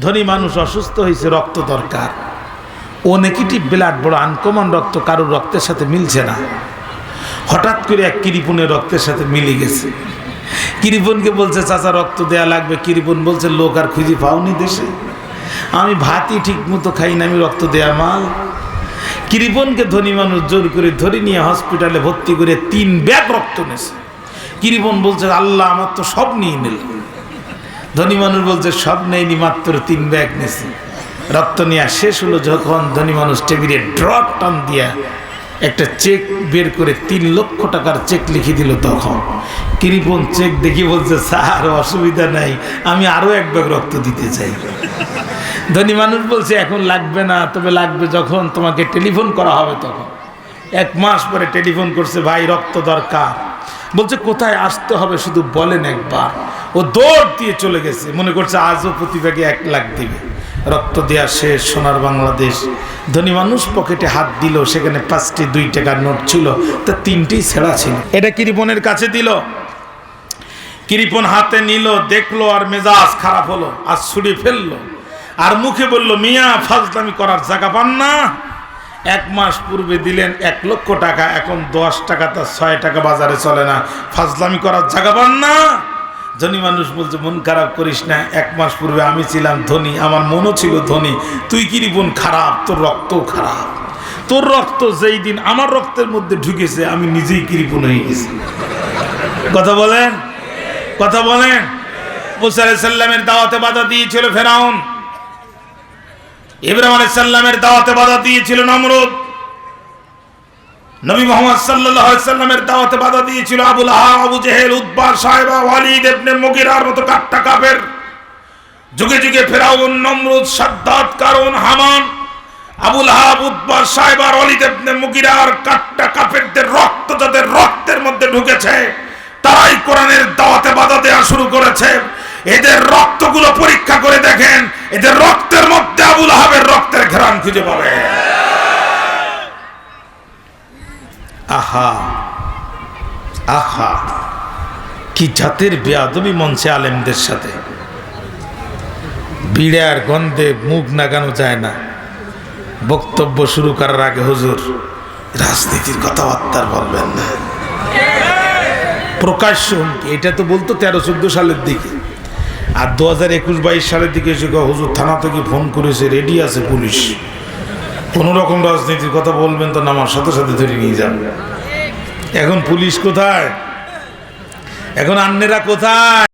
ধনী মানুষ অসুস্থ হয়েছে রক্ত দরকার। ও নেগেটিভ ব্লাড, বড় আনকমন রক্ত কারোর রক্তের সাথে মিলছে না। হঠাৎ করে এক কিরিপনের রক্তের সাথে মিলে গেছে। কিরিপনকে বলছে, চাচা, রক্ত দেয়া লাগবে। কিরিপন বলছে, লোক আর খুঁজে পাওনি দেশে। আমি ভাতই ঠিক মতো খাই না, আমি রক্ত দেয়া মাল। কিরিপনকে ধনী মানুষ জোর করে ধরে নিয়ে হসপিটালে ভর্তি করে তিন ব্যাগ রক্ত নেছে। কিরিপন বলছে, আল্লাহ আমার তো সব নিয়ে নিল। ধনী মানুষ বলছে, সব নেয়নি, মাত্র তিন ব্যাগ নেছে রক্ত নেওয়া শেষ হলো যখন ধনী মানুষ টেবিলে ড্রপ টান দিয়া একটা চেক বের করে তিন লক্ষ টাকার চেক লিখে দিল তখন। কিরিপন চেক দেখি বলছে, স্যার, অসুবিধা নাই, আমি আরও এক ব্যাগ রক্ত দিতে চাই। ধনী মানুষ বলছে, এখন লাগবে না, তবে লাগবে যখন তোমাকে টেলিফোন করা হবে তখন। এক মাস পরে টেলিফোন করছে, ভাই, রক্ত দরকার। বলছে, কোথায় আসতে হবে শুধু বলেন একবার। ও দৌড় দিয়ে চলে গেছে। মনে করছে আজও প্রতিভাগে এক লাখ দিবে। রক্ত দেওয়া শেষ, সোনার বাংলাদেশ। ধনী মানুষ পকেটে হাত দিল, সেখানে পাঁচটি, দুই টাকার নোট ছিল, তা তিনটেই ছেঁড়া ছিল। এটা কিরিপনের কাছে দিল। কিরিপন হাতে নিল, দেখল আর মেজাজ খারাপ হলো, আর ছুড়ে ফেলল। আর মুখে বলল, মিয়া, ফাজলামি করার জায়গা পান না। এক মাস পূর্বে দিলেন এক লক্ষ টাকা, এখন দশ টাকা তার ছয় টাকা বাজারে চলে না। ফাজলামি করার জায়গা পান না। ধনী মানুষ বলছে, মন খারাপ করিস না, এক মাস পূর্বে আমি ছিলাম ধনী, আমার মনও ছিল ধনী। তুই কি রিপন খারাপ? তোর রক্ত খারাপ। তোর রক্ত যেই দিন আমার রক্তের মধ্যে ঢুকেছে, আমি নিজেই কিরিপন হয়ে গেছি। কথা বলেন? কথা বলেন? মুসা আলাইসাল্লামের দাওয়াতে বাধা দিয়েছিল ফেরাউন। ইব্রাহিম আলাইসাল্লামের দাওয়াতে বাধা দিয়েছিল নমরুদ। নবী মোহাম্মদ সাল্লামের দাওয়াতে বাধা দিয়েছিল আবুল আবু জেহেল উদ্বার সাহেবা, ওয়ালিদ ইবনে মুগিরার মতো কাট্টা কাফের যুগে যুগে ফেরাউন, নমরুদ সাদ্দাত কারণ হামান, আবুল আহাব উদ্বার সাহেব আর ওয়ালিদ ইবনে মুগিরার কাট্টা কাফেরদের রক্ত যাদের রক্তের মধ্যে ঢুকেছে, তারাই কোরআনের দাওয়াতে বাধা দেওয়া শুরু করেছে। এদের রক্তগুলো পরীক্ষা করে দেখেন, এদের রক্তের মধ্যে আবুল আহাবের রক্তের ঘেরান খুঁজে পাবে আহা আহা, কি জাতের বেয়াদবি মঞ্চে আলেমদের সাথে? বিড়ার গন্ধে মুখ নাগানো যায় না। বক্তব্য শুরু করার আগে হুজুর, রাজনীতির কথাবার্তার বলবেন না। প্রকাশ্য হুমকি, এটা তো বলতো তেরো চোদ্দ সালের দিকে। আর দু হাজার একুশ বাইশ সালের দিকে এসে হুজুর থানা থেকে ফোন করেছে? রেডি আছে পুলিশ। কোনো রকম রাজনীতির কথা বলবেন তো নামার সাথে সাথে ধরে নিয়ে যাবে এখন পুলিশ কোথায়? এখন আন্নেরা কোথায়?